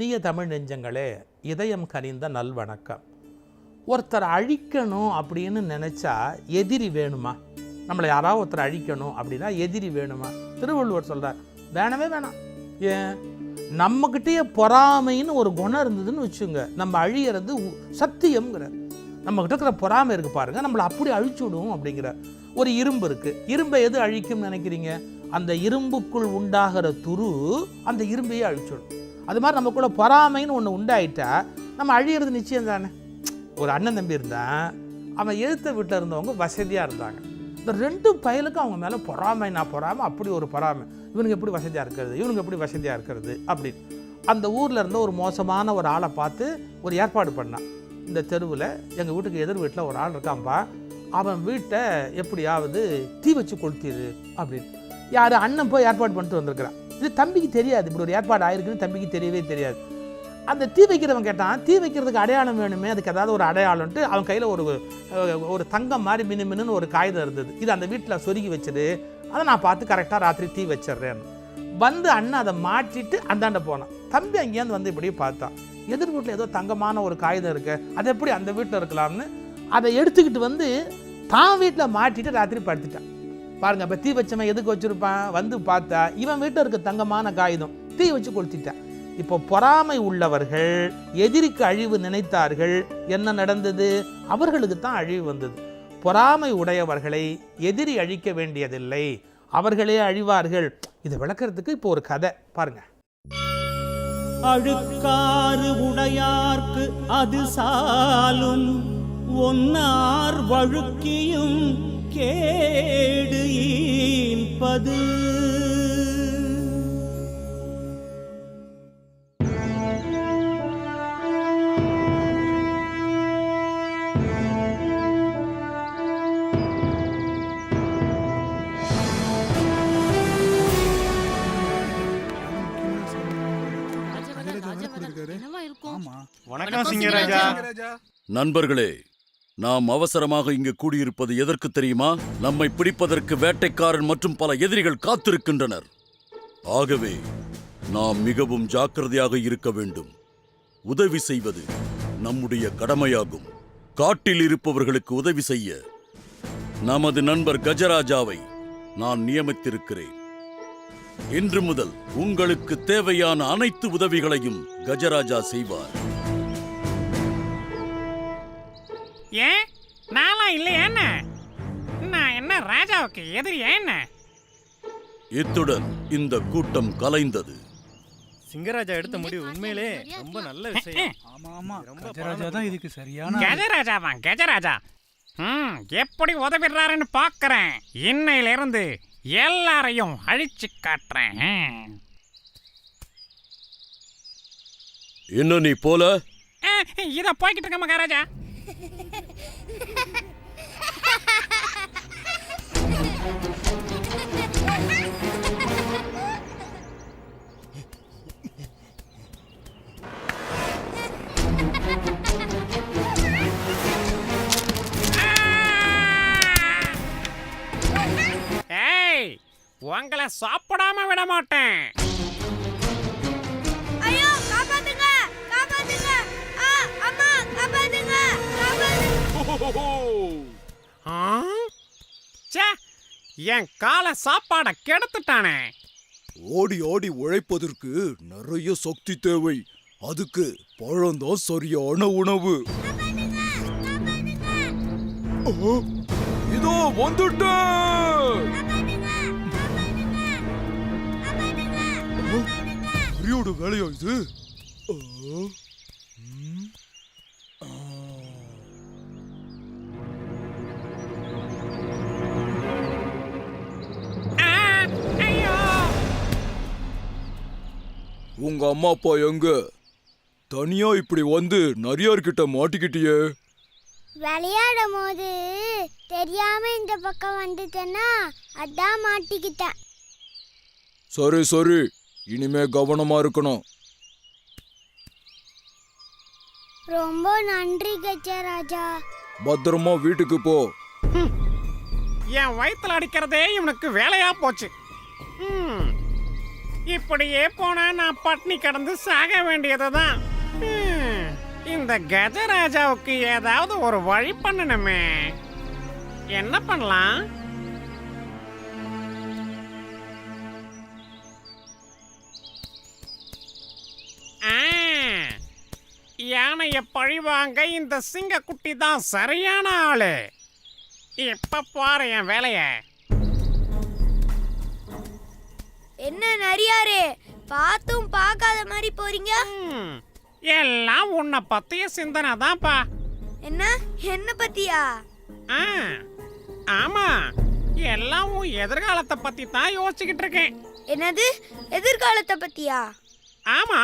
தமிழ் நெஞ்சங்களே இதயம் கனிந்த நல்வணக்கம் ஒருத்தர் அழிக்கணும் அப்படின்னு நினச்சா எதிரி வேணுமா? நம்மளை யாராவது ஒருத்தர் அழிக்கணும் அப்படின்னா எதிரி வேணுமா? திருவள்ளுவர் சொல்கிறார் வேணவே வேணாம். ஏன்? நம்மக்கிட்டேயே பொறாமைன்னு ஒரு குணம் இருந்ததுன்னு வச்சுங்க நம்ம அழியிறது உ- சத்தியம்ங்கிறார். நம்மக்கிட்ட இருக்கிற பொறாமை இருக்கு பாருங்கள் நம்மளை அப்படி அழிச்சு விடுவோம் அப்படிங்கிற ஒரு இரும்பு இருக்குது இரும்பை எது அழிக்கும்னு நினைக்கிறீங்க? அந்த இரும்புக்குள் உண்டாகிற துரு அந்த இரும்பையே அழிச்சுடும். அது மாதிரி நமக்குள்ள பொறாமைன்னு ஒன்று உண்டாயிட்டா நம்ம அழியிறது நிச்சயம் தானே? ஒரு அண்ணன் தம்பி இருந்தான். அவன் எழுத்த வீட்டில் இருந்தவங்க வசதியாக இருந்தாங்க. இந்த ரெண்டு பயலுக்கும் அவங்க மேலே பொறாமை நான் பொறாமை அப்படி ஒரு பொறாமை. இவனுக்கு எப்படி வசதியாக இருக்கிறது? இவனுக்கு எப்படி வசதியாக இருக்கிறது? அப்படின்னு. அந்த ஊரில் இருந்த ஒரு மோசமான ஒரு ஆளை பார்த்து ஒரு ஏற்பாடு பண்ணான். இந்த தெருவில் எங்கள் வீட்டுக்கு எதிர் வீட்டில் ஒரு ஆள் இருக்காம்பா அவன் வீட்டை எப்படியாவது தீ வச்சு கொளுத்திடு அப்படின்னு. யார்? அண்ணன் போய் ஏற்பாடு பண்ணிட்டு வந்திருக்கிறான். இது தம்பிக்கு தெரியாது. இப்படி ஒரு ஏற்பாடு ஆயிருக்குன்னு தம்பிக்கு தெரியவே தெரியாது. அந்த தீ வைக்கிறவன் கேட்டான் தீ வைக்கிறதுக்கு அடையாளம் வேணுமே? அதுக்கு ஏதாவது ஒரு அடையாளம்ட்டு அவன் கையில் ஒரு ஒரு தங்கம் மாதிரி மினு மினுன்னு ஒரு காகிதம் இருந்தது. இது அந்த வீட்டில் சொருகி வச்சது அதை நான் பார்த்து கரெக்டாக ராத்திரி தீ வச்சிட்றேன் வந்து அண்ணன் அதை மாற்றிட்டு அந்தாண்ட போனான். தம்பி அங்கேருந்து வந்து இப்படியே பார்த்தான். எதிர் வீட்டில் ஏதோ தங்கமான ஒரு காகிதம் இருக்கு. அது எப்படி அந்த வீட்டில் இருக்கலாம்னு? அதை எடுத்துக்கிட்டு வந்து தான் வீட்டில் மாட்டிட்டு ராத்திரி படுத்துட்டான். பாருங்க இப்போ தீ வச்சவன் எதுக்கு வச்சிருப்பான்? வந்து பார்த்தா இவன் வீட்டில் இருக்க தங்கமான காகிதம் தீ வச்சு கொளுத்திட்டான். இப்போ பொறாமை உள்ளவர்கள் எதிரிக்கு அழிவு நினைத்தார்கள் என்ன நடந்தது? அவர்களுக்கு தான் அழிவு வந்தது. பொறாமை உடையவர்களை எதிரி அழிக்க வேண்டியதில்லை. அவர்களே அழிவார்கள். இதை விளக்கிறதுக்கு இப்போ ஒரு கதை பாருங்க. அழுக்காறு உடையார்க்கு அது சாலும் ஒன்னார் வழுக்கியும் கேடு ஈன்பது வணக்கம் சிங்கராஜா நண்பர்களே நாம் அவசரமாக இங்கு கூடியிருப்பது எதற்கு தெரியுமா? நம்மை பிடிப்பதற்கு வேட்டைக்காரன் மற்றும் பல எதிரிகள் காத்திருக்கின்றனர். ஆகவே நாம் மிகவும் ஜாக்கிரதையாக இருக்க வேண்டும். உதவி செய்வது நம்முடைய கடமையாகும். காட்டில் இருப்பவர்களுக்கு உதவி செய்ய நமது நண்பர் கஜராஜாவை நான் நியமித்திருக்கிறேன். இன்று முதல் உங்களுக்கு தேவையான அனைத்து உதவிகளையும் கஜராஜா செய்வார். ஏன்? நான்லாம் இல்லையா என்ன? நான் என்ன ராஜாவுக்கு எதிரியா என்ன? இத்துடன் இந்த கூட்டம் கலைந்தது. சிங்கராஜா எடுத்த முடிவு உண்மையிலே ரொம்ப நல்ல விஷயம். ஆமா ஆமா ரொம்ப கஜராஜா தான் இதுக்கு சரியான கஜராஜாவா? கஜராஜா. ம் எப்படி உதவிடுறாருன்னு பார்க்கறேன் இன்னையில இருந்து எல்லாரையும் அழிச்சு காட்டுறேன். இன்னும் நீ போல? இத போய்கிட்டு இருக்க மகாராஜா. என் கால சாப்பாட கெடுத்துட்டானே. ஓடி ஓடி உழைப்பதற்கு நிறைய சக்தி தேவை. அதுக்கு பழம்தான் சரியான உணவு. இதோ வந்துட்டேன் வேலையா இது? உங்க அம்மா அப்பா எங்க? தனியா இப்படி வந்து நரியார்கிட்ட மாட்டிக்கிட்டியே? விளையாடும் போது தெரியாம இந்த பக்கம் வந்துட்டேன்னா அதான் மாட்டிக்கிட்டேன். சரி சரி. இனிமே கவனமா இருக்கணும். ரொம்ப நன்றி கஜராஜா. பத்திரமா வீட்டுக்கு போ. என் வயித்துல அடிக்கிறதே இவனுக்கு வேலையா போச்சு. ம். இப்படியே போனா நான் பட்னி கடந்து சாக வேண்டியதுதான். இந்த கஜராஜாவுக்கு ஏதாவது ஒரு வழி பண்ணணுமே. என்ன பண்ணலாம்? ஆ, யானைய பழிவாங்க இந்த சிங்கக்குட்டி தான் சரியான ஆளு. இப்ப பாரு என் வேலையை. என்ன நரியாரே? பார்த்தும் பார்க்காத மாதிரி போறீங்க? எல்லாம் உன்னை பத்திய சிந்தனை தான்ப்பா என்ன? என்ன பத்தியா? ஆ ஆமா எல்லாம் உன் எதிர்காலத்தை பத்தி தான் யோசிச்சுக்கிட்டு இருக்கேன் என்னது? எதிர்காலத்தை பத்தியா? ஆமா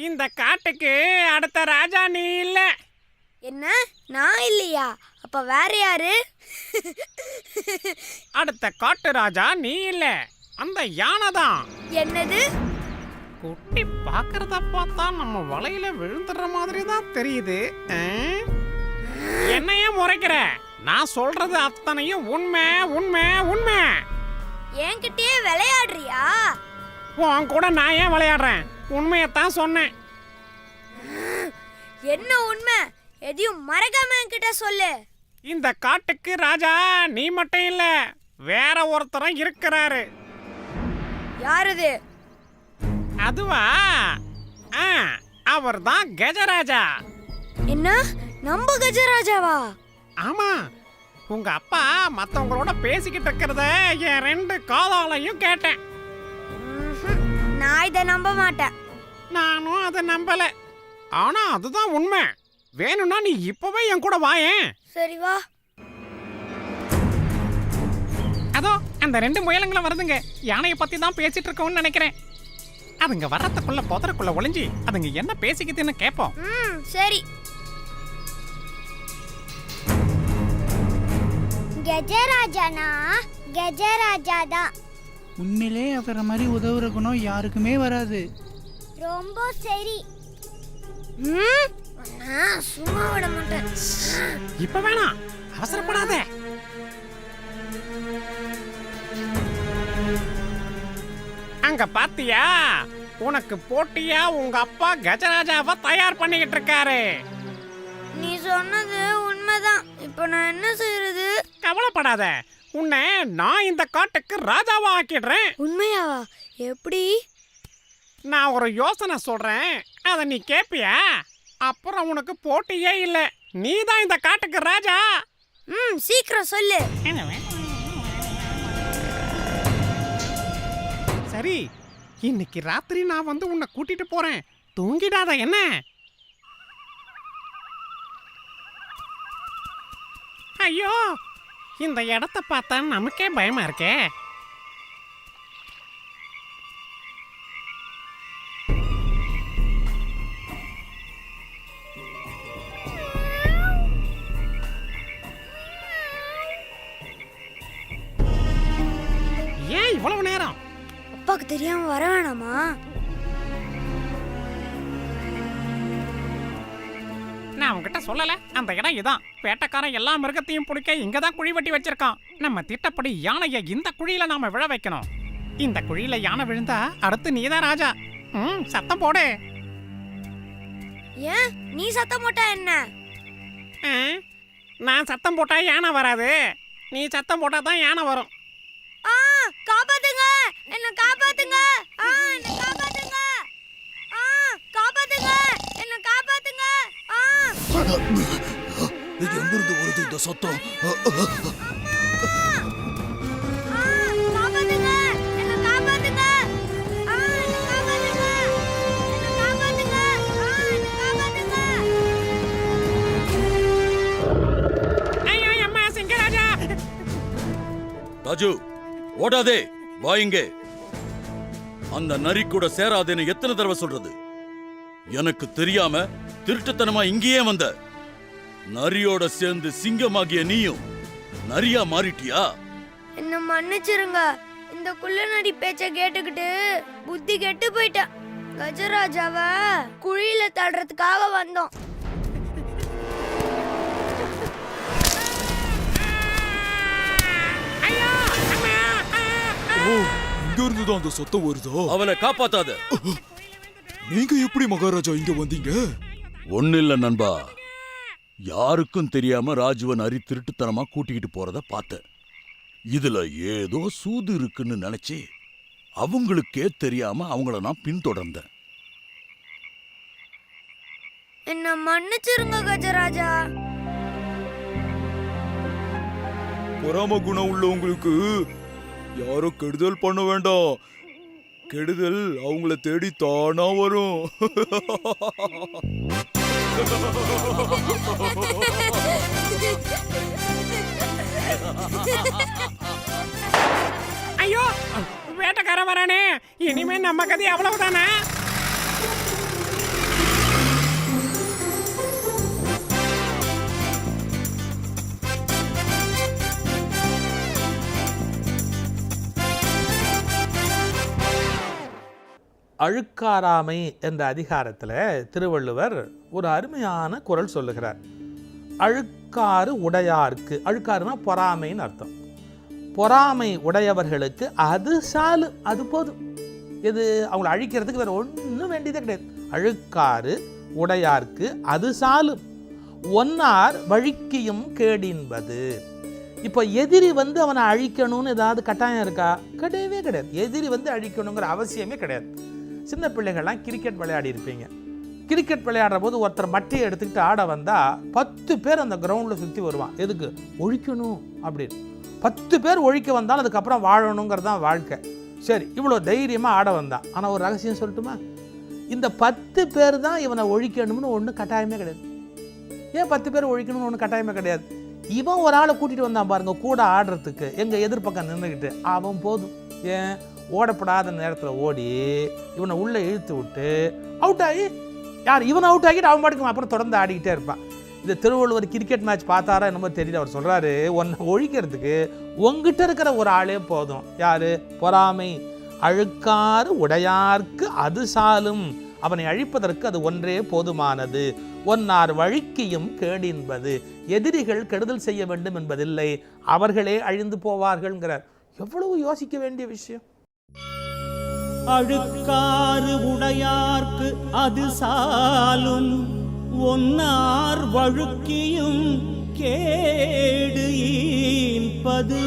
இந்த காட்டுக்கு அடுத்த ராஜா நீ இல்ல. என்ன? நான் இல்லையா? அப்ப வேற யாரு? அடுத்த காட்டு ராஜா நீ இல்ல. அந்த யானை தான். என்னது? குட்டி பாக்குறத பார்த்தா நம்ம வலையில விழுந்துடுற மாதிரி தான் தெரியுது? என்னையே முறைக்கிற. நான் சொல்றது அத்தனையும் உண்மை உண்மை உண்மை. என்கிட்டயே விளையாடுறியா? உன் கூட நான் ஏன் விளையாடுறேன்? உண்மையத்தான் சொன்னேன். என்ன உண்மை? எதையும் மறக்காம என்கிட்ட சொல்லு. இந்த காட்டுக்கு ராஜா நீ மட்டும் இல்ல வேற ஒருத்தரும் இருக்கிறாரு. யாருது? அதுவா? ஆ அவர் தான் கஜராஜா. என்ன? நம்ம கஜராஜாவா? ஆமா உங்க அப்பா மத்தவங்களோட பேசிக்கிட்டு இருக்கிறத என் ரெண்டு காதாலையும் கேட்டேன். நான் இதை நம்ப மாட்டேன். நானும் அதை நம்பல. ஆனா அதுதான் உண்மை. வேணும்னா நீ இப்பவே என் கூட வாயேன். சரி வா. அந்த ரெண்டு முயலுங்களும் வருதுங்க. யானையை பத்தி தான் பேசிட்டு இருக்கோம்னு நினைக்கிறேன். அதுங்க வர்றதுக்குள்ள புதருக்குள்ள ஒளிஞ்சு அதுங்க என்ன பேசிக்குதுன்னு கேட்போம் சரி. கஜராஜானா? கஜராஜா தான் உண்மையிலே அவரை மாதிரி உதவுற குணம் யாருக்குமே வராது. ரொம்ப சரி. சும்மா விட மாட்டேன். இப்ப வேணாம். அவசரப்படாத. அங்க பாத்தியா? உனக்கு போட்டியா? உங்க அப்பா கஜராஜாவை தயார் பண்ணிக்கிட்டு இருக்காரு. நீ சொன்னது உண்மைதான். இப்போ நான் என்ன செய்யறது கவலைப்படாத. உன்னை நான் இந்த காட்டுக்கு ராஜாவா ஆக்கிடுறேன். உண்மையாவா? எப்படி? நான் ஒரு யோசனை சொல்றேன். அதை நீ கேப்பியா? அப்புறம் உனக்கு போட்டியே இல்லை. நீ தான் இந்த காட்டுக்கு ராஜா. ம் சீக்கிரம் சொல்லு. சரி இன்னைக்கு ராத்திரி நான் வந்து உன்னை கூட்டிட்டு போறேன். தூங்கிடாத என்ன? ஐயோ இந்த இடத்த பார்த்தா நமக்கே பயமா இருக்கே. அப்பாக்கு தெரியாம வர வேணாமா? நான் உங்ககிட்ட சொல்லல. அந்த இடம் இதான். வேட்டைக்காரன் எல்லா மிருகத்தையும் பிடிக்க இங்க தான் குழி வெட்டி வச்சிருக்கான். நம்ம திட்டப்படி யானையை இந்த குழியில நாம விழ வைக்கணும். இந்த குழியில யானை விழுந்தா அடுத்து நீதான் ராஜா. ம் சத்தம் போடு. ஏன்? நீ சத்தம் போட்டா என்ன? நான் சத்தம் போட்டா யானை வராது. நீ சத்தம் போட்டா தான் யானை வரும் ஆ காப்பாத்துங்க என்ன காப்பாத்துங்க ஆ என்ன காப்பாத்துங்க ஆ காப்பாத்துங்க என்ன காப்பாத்துங்க ஆ இது எங்கிருந்து வருது இந்த சத்தம்? ஆ காப்பாத்துங்க! என்ன காப்பாத்துங்க! ஆ என்ன காப்பாத்துங்க! என்ன காப்பாத்துங்க! ஆ என்ன காப்பாத்துங்க! ஐயோ அம்மா சிங்கராஜா! ராஜு ஓடாதே வா இங்கே. அந்த நரி கூட சேராதேன்னு எத்தனை தடவை சொல்றது? எனக்கு தெரியாம திருட்டுத்தனமா இங்கேயே வந்த. நரியோட சேர்ந்து சிங்கமாகிய நீயும் நரியா மாறிட்டியா? என்ன மன்னிச்சிருங்க. இந்த குள்ளநரி பேச்ச கேட்டுக்கிட்டு புத்தி கெட்டு போயிட்டேன் கஜராஜாவ குழியில தள்ளுறதுக்காக வந்தோம். இங்க இருந்துதான் அந்த சத்தம் வருதா? அவளை காப்பாத்தாத. நீங்க எப்படி மகாராஜா இங்க வந்தீங்க? ஒண்ணு இல்ல நண்பா. யாருக்கும் தெரியாம ராஜுவன் அரி திருட்டுத்தனமா கூட்டிக்கிட்டு போறத பார்த்தேன். இதுல ஏதோ சூது இருக்குன்னு நினைச்சு அவங்களுக்கே தெரியாம அவங்கள நான் பின்தொடர்ந்தேன். என்ன மன்னிச்சிருங்க கஜராஜா. பொறாம குணம் உள்ளவங்களுக்கு யாரும் கெடுதல் பண்ண வேண்டாம். கெடுதல் அவங்கள தேடி தானா வரும். ஐயோ வேட்டைக்காரன் வரானே. இனிமே நம்ம கதை அவ்வளவுதானே? அழுக்காராமை என்ற அதிகாரத்தில் திருவள்ளுவர் ஒரு அருமையான குரல் சொல்லுகிறார். அழுக்காறு உடையார்க்கு அழுக்காருனா பொறாமைன்னு அர்த்தம். பொறாமை உடையவர்களுக்கு அது சாலு அது போதும். இது அவங்கள அழிக்கிறதுக்கு வேறு ஒன்றும் வேண்டியதே கிடையாது. அழுக்காறு உடையார்க்கு அது சாலும் ஒன்னார் வழிக்கியும் கேடின்பது. இப்போ எதிரி வந்து அவனை அழிக்கணும்னு ஏதாவது கட்டாயம் இருக்கா? கிடையவே கிடையாது. எதிரி வந்து அழிக்கணுங்கிற அவசியமே கிடையாது. சின்ன பிள்ளைகள்லாம் கிரிக்கெட் விளையாடி இருப்பீங்க. கிரிக்கெட் விளையாடுற போது ஒருத்தர் மட்டையை எடுத்துக்கிட்டு ஆட வந்தால் பத்து பேர் அந்த கிரவுண்டில் சுற்றி வருவான். எதுக்கு? ஒழிக்கணும் அப்படின்னு. பத்து பேர் ஒழிக்க வந்தாலும் அதுக்கப்புறம் வாழணுங்கிறது தான் வாழ்க்கை. சரி இவ்வளோ தைரியமாக ஆட வந்தான். ஆனால் ஒரு ரகசியம் சொல்லட்டுமா? இந்த பத்து பேர் தான் இவனை ஒழிக்கணும்னு ஒன்றும் கட்டாயமே கிடையாது. ஏன் பத்து பேர் ஒழிக்கணும்னு ஒன்றும் கட்டாயமே கிடையாது? இவன் ஒரு ஆளை கூட்டிகிட்டு வந்தான் பாருங்க கூட ஆடுறதுக்கு. எங்கள் எதிர்ப்பக்கம் நின்றுக்கிட்டு அவன் போதும். ஏன்? ஓடப்படாத நேரத்தில் ஓடி இவனை உள்ளே இழுத்து விட்டு அவுட் ஆகி யார் இவன் அவுட் ஆகிட்டு அவன் பாட்டுக்கு அப்புறம் தொடர்ந்து ஆடிக்கிட்டே இருப்பான். இந்த திருவள்ளுவர் கிரிக்கெட் மேட்ச் பார்த்தாரா என்னமோ தெரியல அவர் சொல்கிறாரு உன்னை ஒழிக்கிறதுக்கு உங்ககிட்ட இருக்கிற ஒரு ஆளே போதும். யார்? பொறாமை. அழுக்காறு உடையார்க்கு அது சாலும். அவனை அழிப்பதற்கு அது ஒன்றே போதுமானது. ஒன்னார் வழிக்கியும் கேடின்பது. எதிரிகள் கெடுதல் செய்ய வேண்டும் என்பதில்லை. அவர்களே அழிந்து போவார்கள்ங்கிறார். எவ்வளவு யோசிக்க வேண்டிய விஷயம். அழுக்காறு உடையார்க்கு அது சாலும். ஒன்னார் வழுக்கியும் கேடு ஈன்பது.